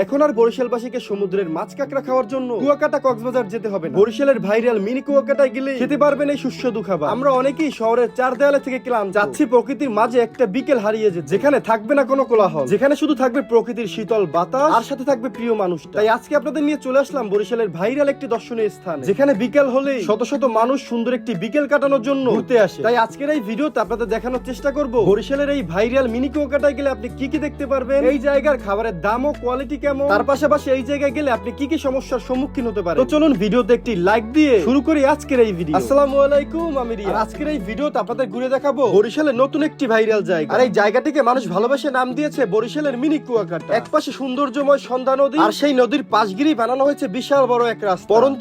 এখন আর বরিশালবাসীকে সমুদ্রের মাছ কাঁকড়া খাওয়ার জন্য কুয়াকাটা কক্সবাজার যেতে হবে না। বরিশালের ভাইরাল মিনি কুয়াকাটায় গেলে খেতে পারবেন এই সুস্বাদু খাবার। আমরা অনেকেই শহরের চার দেয়ালে থেকে ক্লান্ত। যাচ্ছি প্রকৃতির মাঝে একটা বিকেল হারিয়ে যেতে। যেখানে থাকবে না কোনো কোলাহল। যেখানে শুধু থাকবে প্রকৃতির শীতল বাতাস, আর সাথে থাকবে প্রিয় মানুষ তাই আজকে আপনাদের নিয়ে চলে আসলাম বরিশালের ভাইরাল একটি দর্শনীয় স্থান। যেখানে বিকেল হলেই শত শত মানুষ সুন্দর একটি বিকেল কাটানোর জন্য ঘুরতে আসে। তাই আজকের এই ভিডিওতে আপনাদের দেখানোর চেষ্টা করব বরিশালের এই ভাইরাল মিনি কুয়াকাটায় গেলে আপনি কি কি দেখতে পারবেন? এই জায়গার খাবারের দাম ও কোয়ালিটি কেমন? তার পাশাপাশি এই জায়গায় গেলে আপনি কি কি সমস্যার সম্মুখীন হতে পারেন? তো চলুন ভিডিওতে একটি লাইক দিয়ে শুরু করি আজকের এই ভিডিও আসসালামু আলাইকুম আমি রিয়া। আজকের এই ভিডিওতে আপনাদের ঘুরে দেখাবো বরিশালের নতুন একটি ভাইরাল জায়গা। আর এই জায়গাটিকে মানুষ ভালোবেসে নাম দিয়েছে বরিশালের মিনি কুয়াকাটা। একপাশে সৌন্দর্যময় সন্ধ্যা নদী আর সেই নদীর পাশ বানানো হয়েছে বিশাল বড় এক রাস্তা। পরন্ত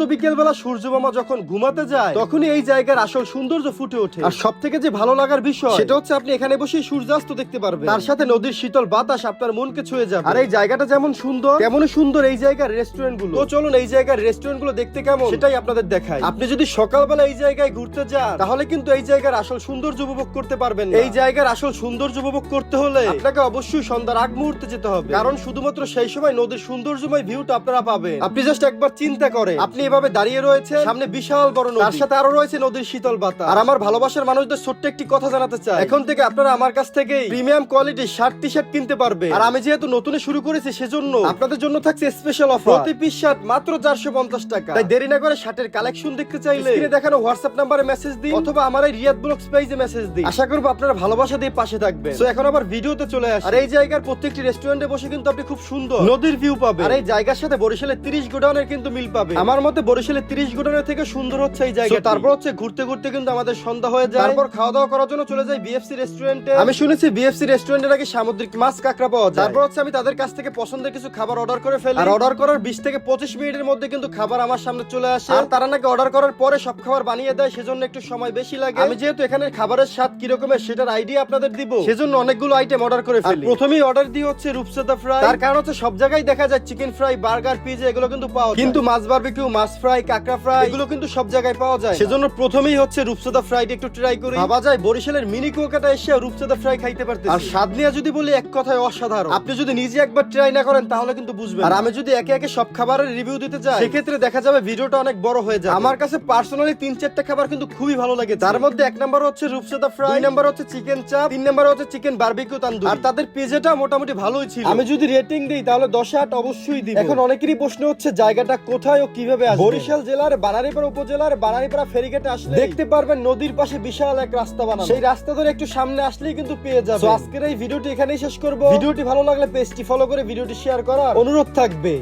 সূর্য মামা যখন ঘুমাতে যায় তখনই এই জায়গার আসল সৌন্দর্য ফুটে ওঠে। আর সব থেকে যে ভালো লাগার বিষয় সেটা হচ্ছে আপনি এখানে বসে সূর্যাস্ত দেখতে পারবেন। তার সাথে নদীর শীতল বাতাস আপনার মনকে ছুঁয়ে যাবে। আর এই জায়গাটা যেমন সুন্দর? তেমনই সুন্দর এই জায়গার রেস্টুরেন্টগুলো তো চলুন এই জায়গার রেস্টুরেন্টগুলো দেখতে কেমন? সেটাই আপনাদের দেখাই। আপনি যদি সকালবেলা এই জায়গায় ঘুরতে যান তাহলে কিন্তু এই জায়গার আসল সৌন্দর্য উপভোগ করতে পারবেন এই জায়গার আসল সৌন্দর্য উপভোগ করতে হলে আপনাকে অবশ্যই সন্ধ্যার আগ মুহূর্তে যেতে হবে। কারণ শুধুমাত্র সেই সময় নদীর সৌন্দর্যময় ভিউটা আপনারা পাবেন। আপনি জাস্ট একবার চিন্তা করে আপনি এভাবে দাঁড়িয়ে রয়েছে সামনে বিশাল বড় নদী। তার সাথে আরও রয়েছে নদীর শীতল বাতাস। আর আমার ভালোবাসার মানুষদের ছোট্ট একটি কথা জানাতে চাই। এখন থেকে আপনারা আমার কাছ থেকে প্রিমিয়াম কোয়ালিটির শার্ট টি শার্ট কিনতে পারবে আর আমি যেহেতু নতুন শুরু করেছি সেজন্য আপনাদের জন্য থাকছে স্পেশাল অফার প্রতি পিস শার্ট মাত্র চারশো পঞ্চাশ টাকা। তাই দেরি না করে শার্টের কালেকশন দেখতে চাইলে স্ক্রিনে দেখানো হোয়াটসঅ্যাপ নাম্বারে মেসেজ দিন অথবা আমার এই রিয়াদ ব্লগস পেজে মেসেজ দিন। আশা করব আপনারা ভালোবাসা দিয়ে পাশে থাকবেন। তো এখন আবার ভিডিওতে চলে আসে। আর এই জায়গার প্রত্যেকটি রেস্টুরেন্টে বসে কিন্তু আপনি খুব সুন্দর নদীর ভিউ পাবেন। আর এই জায়গার সাথে বরিশালের 30 গোডাউনের কিন্তু মিল পাবে আমার মতে বরিশালের 30 গোডাউনের থেকে সুন্দর হচ্ছে এই জায়গা তারপর হচ্ছে ঘুরতে ঘুরতে কিন্তু আমাদের সন্ধ্যা হয়ে যায়। তারপর খাওয়া দাওয়া করার জন্য চলে যাই বিএফসি রেস্টুরেন্টে আমি শুনেছি বিএফসি রেস্টুরেন্টে নাকি সামুদ্রিক মাছ কাঁকড়া পাওয়া যায়। তারপর হচ্ছে আমি তাদের কাছ থেকে পছন্দের কিছু খাবার অর্ডার করে ফেলি। আর অর্ডার করার 20 থেকে 25 মিনিটের মধ্যে কিন্তু খাবার আমার সামনে চলে আসে। আর তারা নাকি অর্ডার করার পরে সব খাবার বানিয়ে দেয় সেজন্য একটু সময় বেশি লাগে। আমি যেহেতু এখানে খাবারের স্বাদ কি রকমের সেটার আইডিয়া আপনাদের দিব। সেজন্য অনেকগুলো আইটেম অর্ডার করে ফেলি। প্রথমেই অর্ডার দিয়ে হচ্ছে রূপসাদা ফ্রাই তার কারণ হচ্ছে সব জায়গায় দেখা যায় চিকেন ফ্রাই বার্গার পিজা এগুলো কিন্তু পাওয়া যায়। কিন্তু মাছ বারবিকিউ মাছ ফ্রাই কাঁকড়া ফ্রাই এগুলো কিন্তু সব জায়গায় পাওয়া যায় সেজন্য প্রথমেই হচ্ছে রূপসাদা ফ্রাইটা একটু ট্রাই করি। ভাবা যায় বরিশালের মিনি কুয়াকাটা এসে রূপসাদা ফ্রাই খাইতে পারতে আর স্বাদ নিয়ে যদি বলি এক কথায় অসাধারণ। আপনি যদি নিজে একবার ট্রাই না করেন তাহলে কিন্তু বুঝবেন আর আমি যদি একে একে সব খাবারের রিভিউ দিতে চাই সেক্ষেত্রে দেখা যাবে ভিডিওটা অনেক বড় হয়ে যায় আমার কাছে পার্সোনালি তিন চারটা খাবার কিন্তু খুবই ভালো লাগে তার মধ্যে এক নাম্বার হচ্ছে রূপসাদা ফ্রাই দুই নাম্বার হচ্ছে চিকেন চাপ তিন নাম্বার হচ্ছে চিকেন বারবিকিউ তান্দুরি। আর তাদের পিজাটা মোটামুটি ভালোই ছিল। আমি যদি রেটিং দিই তাহলে দশে আট অবশ্যই দিব। এখন অনেকেরই প্রশ্ন হচ্ছে জায়গাটা কোথায় ও কীভাবে আসবে? বরিশাল জেলার বানারীপাড়া উপজেলার বানারীপাড়া ফেরিঘাটে আসলে দেখতে পারবেন নদীর পাশে বিশাল এক রাস্তা বানানো। সেই রাস্তা ধরে একটু সামনে আসলেই কিন্তু পেয়ে যাবে। আজকের এই ভিডিওটি এখানেই শেষ করব। ভিডিওটি ভালো লাগলে পেজটি ফলো করে ভিডিওটি শেয়ার করার অনুরোধ থাকবে।